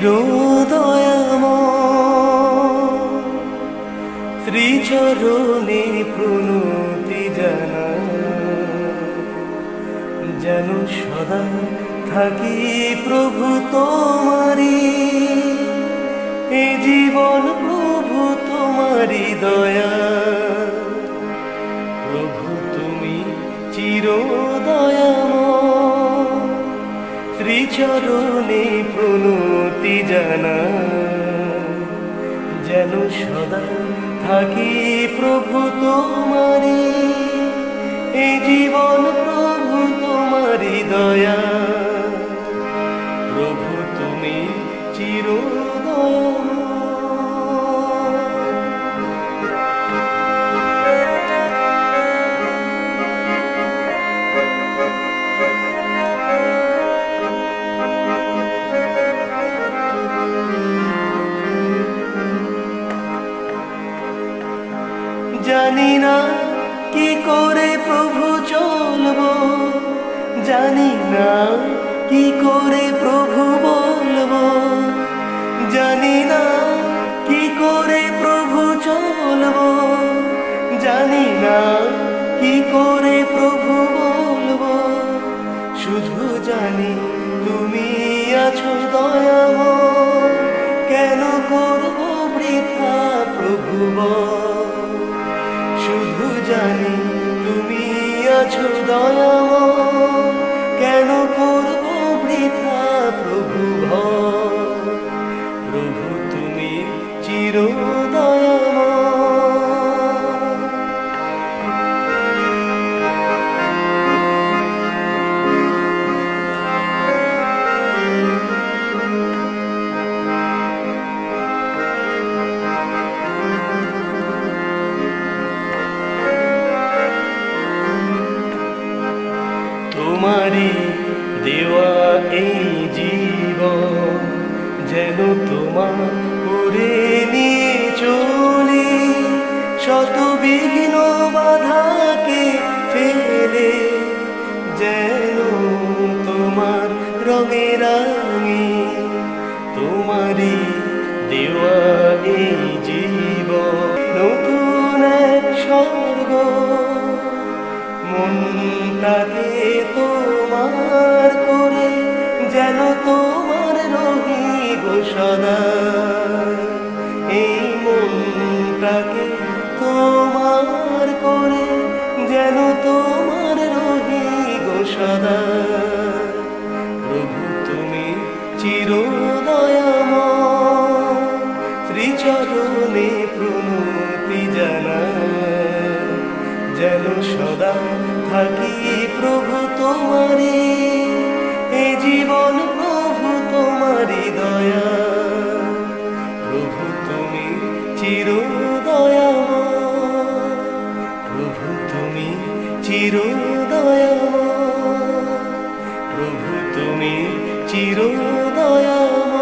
চিরদয়াময়। শ্রীচরণে প্রণতি জানা যেন সদা থাকি প্রভু তোমারি এ জীবন প্রভু তোমারি দয়া। প্রভু তুমি চিরদয়াময় শ্রীচরণে প্রণতি জানা যেন সদা থাকি প্রভু তোমারি এই জীবন জানি না কি করে প্রভু চলব। জানি না কি করে প্রভু বলব। জানি না কি করে প্রভু চলব। জানি না কি করে প্রভু বলব। শুধু জানি তুমি আছো দয়াময়। কেন করব বৃথা প্রভু বল? আছো দয়াময় কেন করব বৃথা প্রভু? প্রভু তুমি চির তোমারই দেওয়া এই জীব যেন তোমার করে নিয়ে চলে। শত বিঘ্ন বাধাকে ফেলে যেন তোমার রঙের মনটাকে তোমার করে যেন তোমার রহিব সদা। প্রভু, তুমি চিরদয়াময় শ্রীচরণে প্রণতি জানা যেন সদা থাকি প্রভু তোমারি চিরোদয়। প্রভু তুমি চিরোদয়।